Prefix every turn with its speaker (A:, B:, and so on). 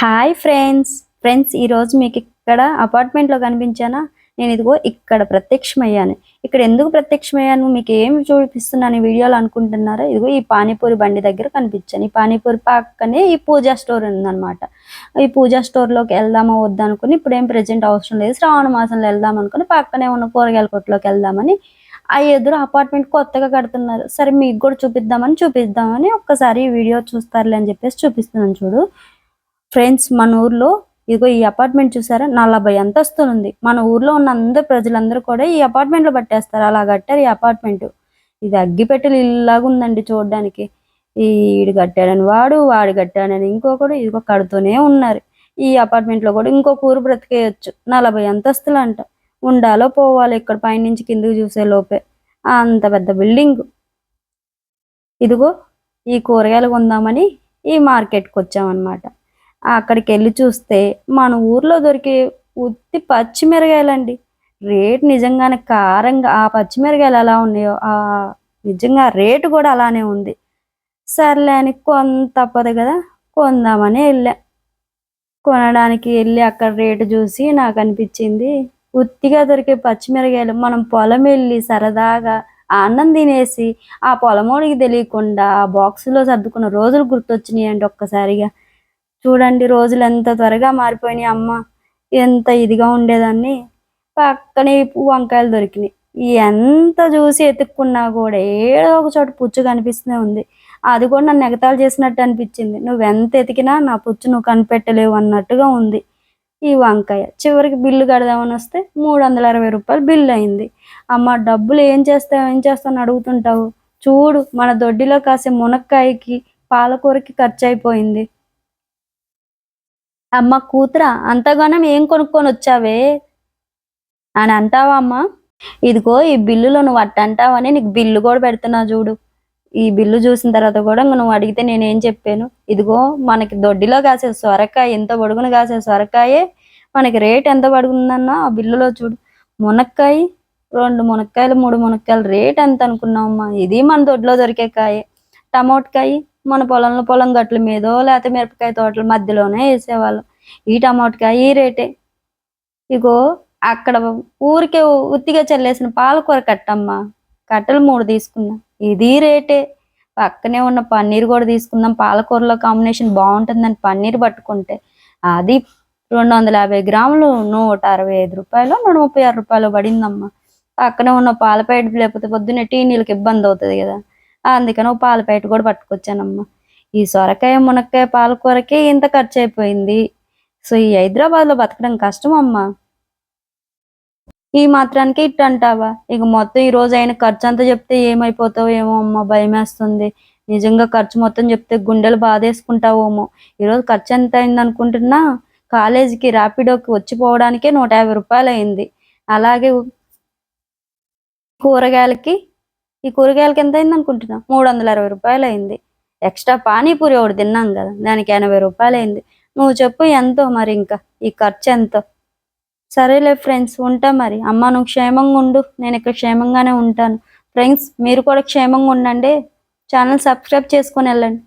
A: Hi friends. Friends ఈరోజు మీకు ఇక్కడ అపార్ట్మెంట్లో కనిపించానా? నేను ఇదిగో ఇక్కడ ప్రత్యక్షమయ్యాను. ఇక్కడ ఎందుకు ప్రత్యక్షమయ్యాను? మీకు ఏం చూపిస్తున్నాను? ఈ వీడియోలు అనుకుంటున్నారా? ఇదిగో ఈ పానీపూరి బండి దగ్గర కనిపించాను. ఈ పానీపూరి పక్కనే ఈ పూజా స్టోర్ ఉందన్నమాట. ఈ పూజా స్టోర్లోకి వెళ్దామా వద్దా అనుకుని ఇప్పుడు ఏం ప్రజెంట్ అవసరం లేదు. శ్రావణ మాసంలో వెళ్దాం అనుకుని పక్కనే ఉన్న కూరగాయల కొట్టులోకి వెళ్దామని ఆ ఎదురు అపార్ట్మెంట్ కొత్తగా కడుతున్నారు. సరే మీకు కూడా చూపిద్దామని చూపిద్దామని ఒక్కసారి ఈ వీడియో చూస్తారులే అని చెప్పేసి చూపిస్తున్నాను చూడు. ఫ్రెండ్స్ మన ఊర్లో ఇదిగో ఈ అపార్ట్మెంట్ చూసారా? నలభై అంతస్తులు ఉంది మన ఊర్లో ఉన్న అందరు ప్రజలందరూ కూడా ఈ అపార్ట్మెంట్లో పట్టేస్తారు. అలా కట్టారు ఈ అపార్ట్మెంట్. ఇది అగ్గిపెట్టెలు ఇల్లాగా ఉందండి చూడడానికి. ఈడు కట్టాడని వాడు వాడు కట్టాడని ఇంకొకడు ఇదిగో కడుతూనే ఉన్నారు. ఈ అపార్ట్మెంట్లో కూడా ఇంకొక ఊరు బ్రతికేయచ్చు. నలభై అంతస్తులు అంట ఉండాలో పోవాలి ఇక్కడ పైనుంచి కిందకి చూసే లోపే. అంత పెద్ద బిల్డింగ్. ఇదిగో ఈ కూరగాయలు కొందామని ఈ మార్కెట్కి వచ్చామన్నమాట అక్కడికి వెళ్ళి చూస్తే మన ఊర్లో దొరికే ఉత్తి పచ్చిమిరకాయలండి రేట్ నిజంగానే కారంగా ఆ పచ్చిమిరకాయలు ఎలా ఉన్నాయో ఆ నిజంగా రేటు కూడా అలానే ఉంది. సర్లే అని కొంత తప్పదు కదా కొందామని వెళ్ళా. కొనడానికి వెళ్ళి అక్కడ రేటు చూసి నాకు అనిపించింది ఉత్తిగా దొరికే పచ్చిమిరకాయలు మనం పొలం వెళ్ళి సరదాగా అన్నం తినేసి ఆ పొలమోడికి తెలియకుండా ఆ బాక్సులో సర్దుకున్న రోజులు గుర్తొచ్చినాయి అండి ఒక్కసారిగా. చూడండి రోజులు ఎంత త్వరగా మారిపోయినాయి. అమ్మ ఎంత ఇదిగా ఉండేదాన్ని. పక్కనే వంకాయలు దొరికినాయి. ఎంత చూసి ఎత్తుక్కున్నా కూడా ఏదో ఒక చోట పుచ్చు కనిపిస్తూనే ఉంది. అది కూడా నన్ను ఎగతాలు చేసినట్టు అనిపించింది. నువ్వు ఎంత ఎతికినా నా పుచ్చు నువ్వు కనిపెట్టలేవు అన్నట్టుగా ఉంది ఈ వంకాయ. చివరికి బిల్లు కడదామని వస్తే మూడు వందల అరవై రూపాయలు బిల్లు అయింది. అమ్మ డబ్బులు ఏం చేస్తావు ఏం చేస్తావు అని అడుగుతుంటావు. చూడు మన దొడ్డిలో కాసే మునక్కాయకి పాలకూరకి ఖర్చు అయిపోయింది. అమ్మ కూతురా అంతగానం ఏం కొనుక్కొని వచ్చావే? అని అంటావా అమ్మ? ఇదిగో ఈ బిల్లులో నువ్వు అట్టంటావని నీకు బిల్లు కూడా పెడుతున్నా చూడు. ఈ బిల్లు చూసిన తర్వాత కూడా నువ్వు అడిగితే నేనేం చెప్పాను? ఇదిగో మనకి దొడ్డిలో కాసే సొరకాయ ఎంత పొడుగున కాసే సొరకాయే మనకి రేట్ ఎంత పడుతుందన్నా ఆ బిల్లులో చూడు. మునక్కాయ రెండు మునక్కాయలు మూడు మునక్కాయలు రేట్ ఎంత అనుకున్నావమ్మా ఇది మన దొడ్లో దొరికే కాయే. టమోటకాయ మన పొలంలో పొలం గట్ల మీదో లేకపోతే మిరపకాయ తోటల మధ్యలోనే వేసేవాళ్ళం. ఈ టమోటకాయ ఈ రేటే. ఇగో అక్కడ ఊరికే ఉత్తిగా చల్లేసిన పాలకూర కట్టమ్మా. కట్టలు మూడు తీసుకున్నా. ఇది రేటే. పక్కనే ఉన్న పన్నీర్ కూడా తీసుకుందాం. పాలకూరలో కాంబినేషన్ బాగుంటుందని పన్నీర్ పట్టుకుంటే. అది రెండు వందల యాభై గ్రాములు నూట అరవై ఐదు రూపాయలు నూట ముప్పై ఆరు రూపాయలు పడిందమ్మా. పక్కనే ఉన్న పాల ప్యాకెట్ లేకపోతే పొద్దున్నే టీ నీళ్ళకి ఇబ్బంది అవుతుంది కదా. అందుకని ఒక పాల ప్యాకెట్ కూడా పట్టుకొచ్చానమ్మా. ఈ సొరకాయ మునక్కాయ పాలకూరకి ఇంత ఖర్చు అయిపోయింది. సో ఈ హైదరాబాద్లో బతకడం కష్టం అమ్మా. ఈ మాత్రానికి ఇట్ అంటావా? ఇక మొత్తం ఈ రోజు అయిన ఖర్చు అంతా చెప్తే ఏమైపోతావు ఏమో అమ్మ భయం వేస్తుంది నిజంగా ఖర్చు మొత్తం చెప్తే గుండెలు బాధేసుకుంటావేమో. ఈరోజు ఖర్చు ఎంత అయింది అనుకుంటున్నా కాలేజీకి ర్యాపిడోకి వచ్చిపోవడానికే నూట యాభై రూపాయలు అయింది. అలాగే కూరగాయలకి ఈ కూరగాయలకి ఎంత అయింది అనుకుంటున్నా? మూడు వందల అరవై రూపాయలు అయింది. ఎక్స్ట్రా పానీపూరి ఒకటి తిన్నాం కదా దానికి ఎనభై రూపాయలు అయింది. నువ్వు చెప్పు ఎంతో మరి ఇంకా ఈ ఖర్చు ఎంతో సరేలే ఫ్రెండ్స్ ఉంటా మరి. అమ్మ నువ్వు క్షేమంగా ఉండు. నేను ఇక్కడ క్షేమంగానే ఉంటాను. ఫ్రెండ్స్ మీరు కూడా క్షేమంగా ఉండండి. ఛానల్ సబ్స్క్రైబ్ చేసుకొని వెళ్ళండి.